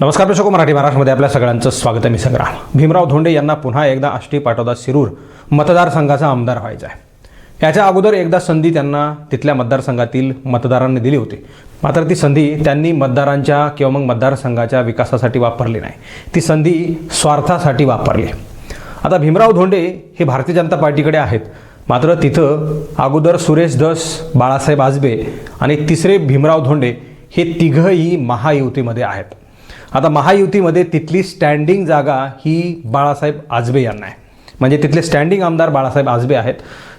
नमस्कार प्रेक्षक मराठी महाराष्ट्रामध्ये आपल्या सगळ्यांचं स्वागत आहे. मी संग्राम. भीमराव धोंडे यांना पुन्हा एकदा आष्टी पाटोदा शिरूर मतदारसंघाचा आमदार व्हायचा आहे. याच्या अगोदर एकदा संधी त्यांना तिथल्या मतदारसंघातील मतदारांनी दिली होती. मात्र ती संधी त्यांनी मतदारांच्या किंवा मग मतदारसंघाच्या विकासासाठी वापरली नाही. ती संधी स्वार्थासाठी वापरली. आता भीमराव धोंडे हे भारतीय जनता पार्टीकडे आहेत. मात्र तिथं अगोदर सुरेश दस बाळासाहेब आजबे आणि तिसरे भीमराव धोंडे हे तिघंही महायुतीमध्ये आहेत. आता महायुतीमध्ये तिथली स्टँडिंग जागा ही बाळासाहेब आजबे यांना आहे. म्हणजे तिथले स्टँडिंग आमदार बाळासाहेब आजबे आहेत.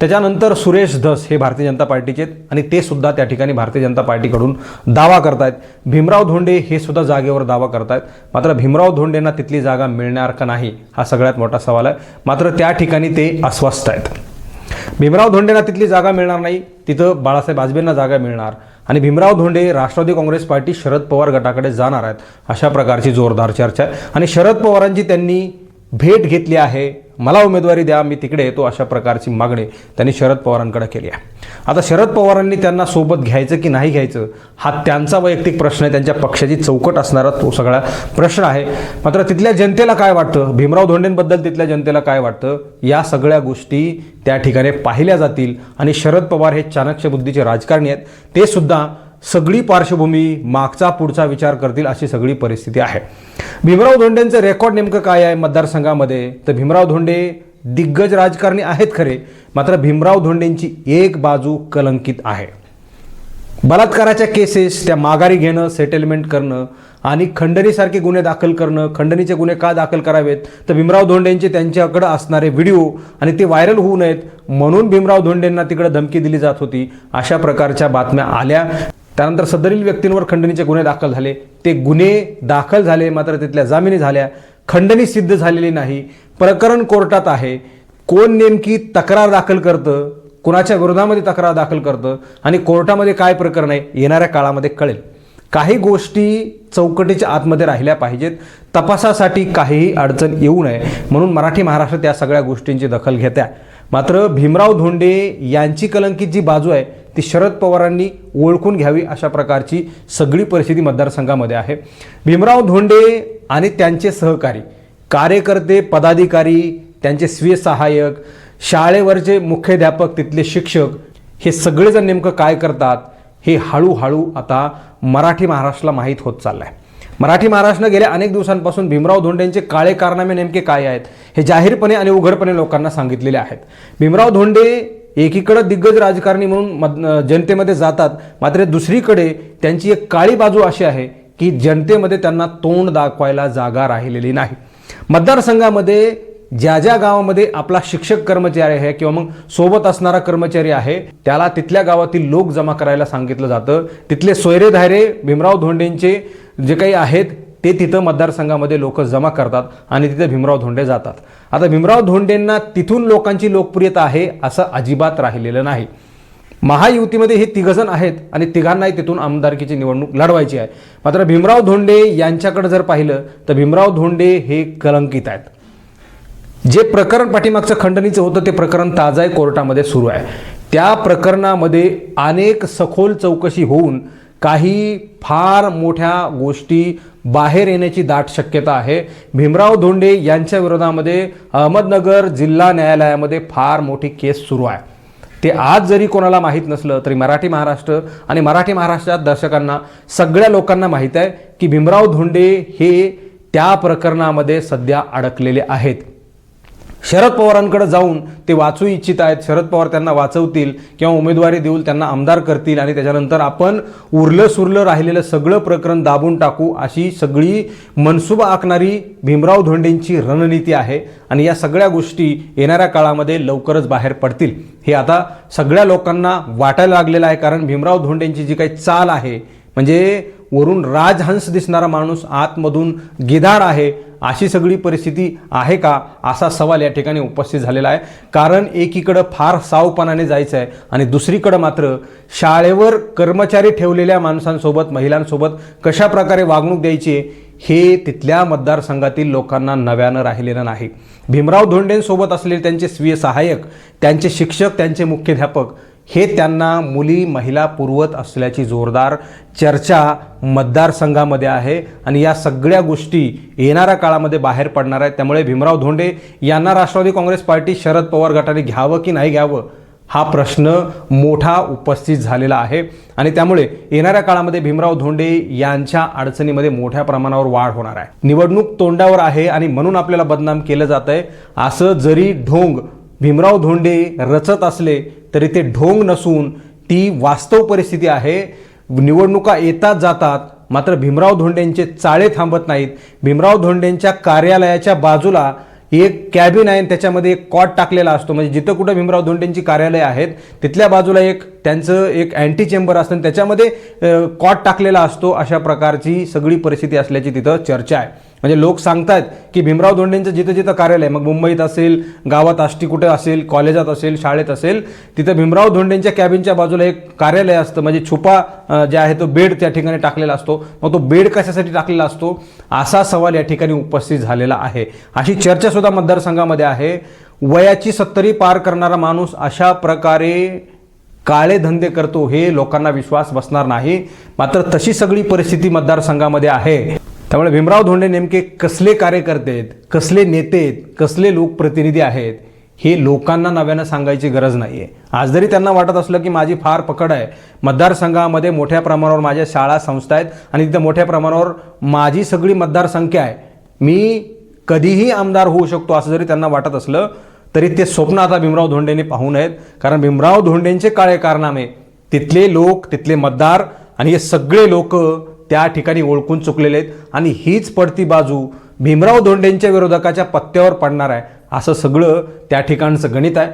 त्याच्यानंतर सुरेश धस हे भारतीय जनता पार्टीचे आहेत आणि ते सुद्धा त्या ठिकाणी भारतीय जनता पार्टीकडून दावा करतायत. भीमराव धोंडे हे सुद्धा जागेवर दावा करतायत. मात्र भीमराव धोंडेंना तिथली जागा मिळणार का नाही हा सगळ्यात मोठा सवाल आहे. मात्र त्या ठिकाणी ते अस्वस्थ आहेत. भीमराव धोंडेंना तिथली जागा मिळणार नाही. तिथं बाळासाहेब आजबेंना जागा मिळणार. आणि भीमराव धोंडे राष्ट्रवादी काँग्रेस पार्टी शरद पवार गटाकडे जाणार आहेत. अशा प्रकारची जोरदार चर्चा आहे. आणि शरद पवारांची त्यांनी भेट घेतली आहे. मला उमेदवारी द्या मी तिकडे येतो अशा प्रकारची मागणी त्यांनी शरद पवारांकडे केली आहे. आता शरद पवारांनी त्यांना सोबत घ्यायचं की नाही घ्यायचं हा त्यांचा वैयक्तिक प्रश्न आहे त्यांच्या पक्षाची चौकट असणारा तो सगळा प्रश्न आहे. मात्र तिथल्या जनतेला काय वाटतं? भीमराव धोंडेंबद्दल तिथल्या जनतेला काय वाटतं? या सगळ्या गोष्टी त्या ठिकाणी पाहिल्या जातील आणि शरद पवार हे चाणक्य बुद्धीचे राजकारणी आहेत. ते सुद्धा सगळी पार्श्वभूमी मागचा पुढचा विचार करतील अशी सगळी परिस्थिती आहे. भीमराव धोंडेंचं रेकॉर्ड नेमकं काय आहे मतदारसंघामध्ये? तर भीमराव धोंडे दिग्गज राजकारणी आहेत खरे मात्र भीमराव धोंडेंची एक बाजू कलंकित आहे. बलात्काराच्या केसेस त्या माघारी घेणं सेटलमेंट करणं आणि खंडणीसारखे गुन्हे दाखल करणं खंडणीचे गुन्हे का दाखल करावेत? तर भीमराव धोंडेंचे त्यांच्याकडं असणारे व्हिडिओ आणि ते व्हायरल होऊ नयेत म्हणून भीमराव धोंडेंना तिकडं धमकी दिली जात होती. अशा प्रकारच्या बातम्या आल्या. त्यानंतर सदरील व्यक्तींवर खंडणीचे गुन्हे दाखल झाले. ते गुन्हे दाखल झाले मात्र तिथल्या जामिनी झाल्या. खंडणी सिद्ध झालेली नाही. प्रकरण कोर्टात आहे. कोण नेमकी तक्रार दाखल करतं? कुणाच्या विरोधामध्ये तक्रार दाखल करतं? आणि कोर्टामध्ये काय प्रकरण आहे? येणाऱ्या काळामध्ये कळेल. काही गोष्टी चौकटीच्या आतमध्ये राहिल्या पाहिजेत. तपासासाठी काहीही अडचण येऊ नये. म्हणून मराठी महाराष्ट्र त्या सगळ्या गोष्टींची दखल घेत्या. मात्र भीमराव धोंडे यांची कलंकित जी बाजू आहे ती शरद पवारांनी ओळखून घ्यावी अशा प्रकारची सगळी परिस्थिती मतदारसंघामध्ये आहे. भीमराव धोंडे आणि त्यांचे सहकारी कार्यकर्ते पदाधिकारी त्यांचे स्वीय सहाय्यक शाळेवरचे मुख्याध्यापक तिथले शिक्षक हे सगळेजण नेमकं काय करतात हे हळूहळू आता मराठी महाराष्ट्राला माहीत होत चाललं आहे मराठी महाराष्ट्रानं गेल्या अनेक दिवसांपासून भीमराव धोंडेंचे काळे कारनामे नेमके काय आहेत हे जाहीरपणे आणि उघडपणे लोकांना सांगितलेले आहेत. भीमराव धोंडे एकीकडे दिग्गज राजकारणी म्हणून जनतेमध्ये जातात मात्र दुसरीकडे त्यांची एक काळी बाजू अशी आहे की जनतेमध्ये त्यांना तोंड दाखवायला जागा राहिलेली नाही. मतदारसंघामध्ये ज्या ज्या गावामध्ये आपला शिक्षक कर्मचारी आहे किंवा मग सोबत असणारा कर्मचारी आहे त्याला तिथल्या गावातील लोक जमा करायला सांगितलं जातं. तिथले सोयरे धायरे भीमराव धोंडेंचे जे काही आहेत ते तिथं मतदारसंघामध्ये लोक जमा करतात आणि तिथे भीमराव धोंडे जातात. आता भीमराव धोंडेंना तिथून लोकांची लोकप्रियता आहे असं अजिबात राहिलेलं नाही. महायुतीमध्ये हे तिघजण आहेत आणि तिघांनाही तिथून आमदारकीची निवडणूक लढवायची आहे. मात्र भीमराव धोंडे यांच्याकडे जर पाहिलं तर भीमराव धोंडे हे कलंकित आहेत. जे प्रकरण पाठीमागचं खंडणीचं होतं ते प्रकरण ताजाय कोर्टामध्ये सुरू आहे. त्या प्रकरणामध्ये अनेक सखोल चौकशी होऊन काही फार मोठ्या गोष्टी बाहेर येण्याची दाट शक्यता आहे. भीमराव धोंडे यांच्या विरोधामध्ये अहमदनगर जिल्हा न्यायालयामध्ये फार मोठी केस सुरू आहे. ते आज जरी कोणाला माहीत नसलं तरी मराठी महाराष्ट्र आणि मराठी महाराष्ट्रात दर्शकांना सगळ्या लोकांना माहीत आहे की भीमराव धोंडे हे त्या प्रकरणामध्ये सध्या अडकलेले आहेत. शरद पवारांकडे जाऊन ते वाचू इच्छित आहेत. शरद पवार त्यांना वाचवतील किंवा उमेदवारी देऊन त्यांना आमदार करतील आणि त्याच्यानंतर आपण उरलं सुरलं राहिलेलं सगळं प्रकरण दाबून टाकू अशी सगळी मनसुबा आखणारी भीमराव धोंडेंची रणनीती आहे. आणि या सगळ्या गोष्टी येणाऱ्या काळामध्ये लवकरच बाहेर पडतील. हे आता सगळ्या लोकांना वाटायला लागलेलं आहे कारण भीमराव धोंडेंची जी काही चाल आहे म्हणजे वरून राजहंस दिसणारा माणूस आतमधून गिधाड आहे. अशी सगळी परिस्थिती आहे का असा सवाल या ठिकाणी उपस्थित झालेला आहे. कारण एकीकडं फार सावपणाने जायचं आहे आणि दुसरीकडं मात्र शाळेवर कर्मचारी ठेवलेल्या माणसांसोबत महिलांसोबत कशा प्रकारे वागणूक द्यायची हे तिथल्या मतदारसंघातील लोकांना नव्यानं राहिलेलं नाही. भीमराव धोंडेंसोबत असलेले त्यांचे स्वीय सहाय्यक त्यांचे शिक्षक त्यांचे मुख्याध्यापक हे त्यांना मुली महिला पुरवत असल्याची जोरदार चर्चा मतदारसंघामध्ये आहे आणि या सगळ्या गोष्टी येणाऱ्या काळामध्ये बाहेर पडणार आहेत. त्यामुळे भीमराव धोंडे यांना राष्ट्रवादी काँग्रेस पार्टी शरद पवार गटाने घ्यावं की नाही घ्यावं हा प्रश्न मोठा उपस्थित झालेला आहे. आणि त्यामुळे येणाऱ्या काळामध्ये भीमराव धोंडे यांच्या अडचणीमध्ये मोठ्या प्रमाणावर वाढ होणार आहे. निवडणूक तोंडावर आहे आणि म्हणून आपल्याला बदनाम केलं जात आहे असं जरी ढोंग भीमराव धोंडे रचत असले तरी ते ढोंग नसून ती वास्तव परिस्थिती आहे. निवडणुका येतात जातात मात्र भीमराव धोंडेंचे चाळे थांबत नाहीत. भीमराव धोंडेंच्या कार्यालयाच्या बाजूला एक कॅबिन आहे आणि त्याच्यामध्ये एक कॉट टाकलेला असतो. म्हणजे जिथं कुठं भीमराव धोंडेंची कार्यालय आहेत तिथल्या बाजूला एक त्यांचं एक अँटी चेंबर असतं आणि त्याच्यामध्ये कॉट टाकलेला असतो. अशा प्रकारची सगळी परिस्थिती असल्याची तिथं चर्चा आहे. म्हणजे लोक सांगतायत की भीमराव धोंडेंचं जिथं जिथं कार्यालय मग मुंबईत असेल गावात आष्टी कुठे असेल कॉलेजात असेल शाळेत असेल तिथं भीमराव धोंडेंच्या कॅबिनच्या बाजूला एक कार्यालय असतं. म्हणजे छुपा जे आहे तो बेड त्या ठिकाणी टाकलेला असतो. मग तो बेड कशासाठी टाकलेला असतो? असा सवाल या ठिकाणी उपस्थित झालेला आहे. अशी चर्चा सुद्धा मतदारसंघामध्ये आहे. वयाची सत्तरी पार करणारा माणूस अशा प्रकारे काळे धंदे करतो हे लोकांना विश्वास बसणार नाही. मात्र तशी सगळी परिस्थिती मतदारसंघामध्ये आहे. त्यामुळे भीमराव धोंडे नेमके कसले कार्यकर्ते आहेत कसले नेते आहेत कसले लोकप्रतिनिधी आहेत हे लोकांना नव्यानं सांगायची गरज नाही आहे आज जरी त्यांना वाटत असलं की माझी फार पकड आहे मतदारसंघामध्ये मोठ्या प्रमाणावर माझ्या शाळा संस्था आहेत आणि तिथं मोठ्या प्रमाणावर माझी सगळी मतदारसंख्या आहे मी कधीही आमदार होऊ शकतो असं जरी त्यांना वाटत असलं तरी ते स्वप्न आता भीमराव धोंडेंनी पाहू नयेत. कारण भीमराव धोंडेंचे काळे कारनामे तिथले लोक तिथले मतदार आणि हे सगळे लोक त्या ठिकाणी ओळखून चुकलेले आहेत. आणि हीच पडती बाजू भीमराव धोंडेंच्या विरोधकाच्या पत्त्यावर पडणार आहे. असं सगळं त्या ठिकाणचं गणित आहे.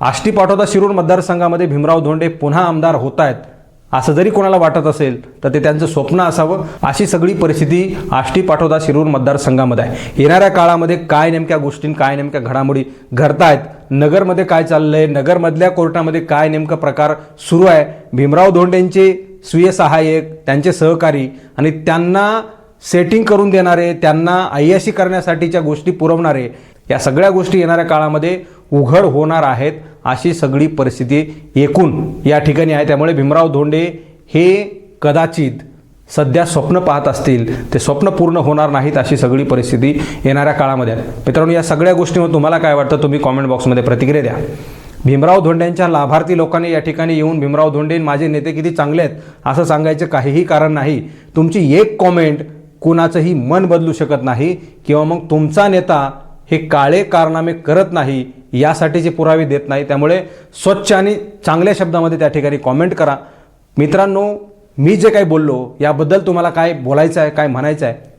आष्टी पाठोदा शिरूर मतदारसंघामध्ये भीमराव धोंडे पुन्हा आमदार होत आहेत. असं जरी कोणाला वाटत असेल तर ते त्यांचं स्वप्न असावं. अशी सगळी परिस्थिती आष्टी पाठोदा शिरूर मतदारसंघामध्ये आहे. येणाऱ्या काळामध्ये काय नेमक्या गोष्टी काय नेमक्या घडामोडी घडतायत नगरमध्ये काय चाललंय नगरमधल्या कोर्टामध्ये काय नेमकं प्रकार सुरू आहे भीमराव धोंडेंचे स्वीय सहाय्यक त्यांचे सहकारी आणि त्यांना सेटिंग करून देणारे त्यांना अय्याशी करण्यासाठीच्या गोष्टी पुरवणारे या सगळ्या गोष्टी येणाऱ्या काळामध्ये उघड होणार आहेत अशी सगळी परिस्थिती एकूण या ठिकाणी आहे. त्यामुळे भीमराव धोंडे हे कदाचित सध्या स्वप्न पाहत असतील. ते स्वप्न पूर्ण होणार नाहीत अशी सगळी परिस्थिती येणाऱ्या काळामध्ये मित्रांनो या सगळ्या गोष्टीवर तुम्हाला काय वाटतं? तुम्ही कॉमेंट बॉक्समध्ये प्रतिक्रिया द्या. भीमराव धोंडेंच्या लाभार्थी लोकांनी या ठिकाणी येऊन भीमराव धोंडे माझे नेते किती चांगले आहेत? असं सांगायचं काहीही कारण नाही. तुमची एक कॉमेंट कुणाचंही मन बदलू शकत नाही किंवा मग तुमचा नेता हे काळे कारनामे करत नाही यासाठीचे पुरावे देत नाही. त्यामुळे स्वच्छ आणि चांगल्या शब्दामध्ये त्या ठिकाणी कॉमेंट करा. मित्रांनो मी जे काही बोललो याबद्दल तुम्हाला काय बोलायचं आहे काय म्हणायचं आहे